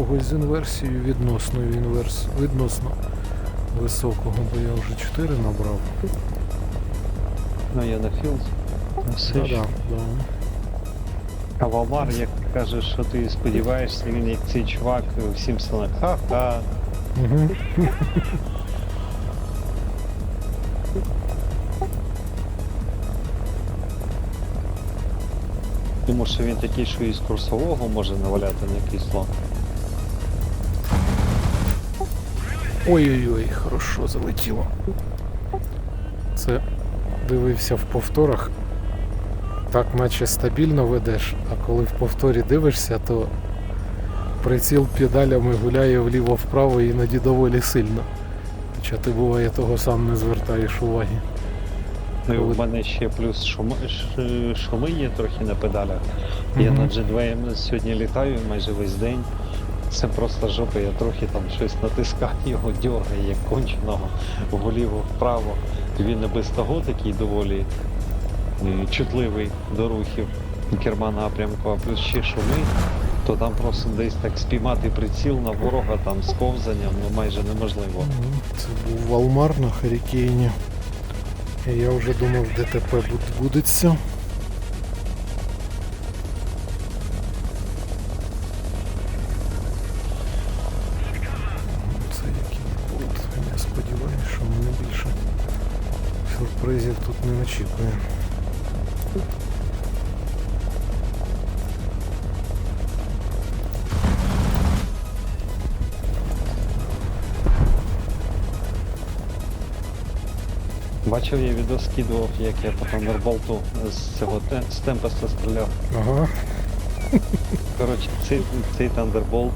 когось з інверсією відносною інверс, відносно високого, бо я вже 4 набрав. Ну я на філд. Все Да, да, да. А Валмар, як ти кажеш, що ти сподіваєшся, він як цей чувак в Сімпсонах. Ха-ха. Угу. Що він такий, що із курсового може наваляти на кисло. Ой-ой-ой, хорошо залетіло. Це дивився в повторах. Так наче стабільно ведеш, а коли в повторі дивишся, то приціл педалями гуляє вліво-вправо і іноді доволі сильно. Хоча ти буває того сам не звертаєш уваги. Ну і Коли- в мене ще плюс шуми, шуми є трохи на педалях. Я на G2 сьогодні літаю майже весь день. Це просто жопа, я трохи там щось натискаю, його дьоргає, як конченого вліво, вправо. Він і без того такий доволі чутливий до рухів керма напрямку, а плюс ще шуми, то там просто десь так спіймати приціл на ворога там з ковзанням ну майже неможливо. Це був Валмар на Харікейні. Я вже думав, ДТП буд- сюрпризів тут не очікує. Бачив я відео скидував, як я по Thunderbolt'у з цього те- з Темпеста стріляв. Ага. Коротше, цей, цей Thunderbolt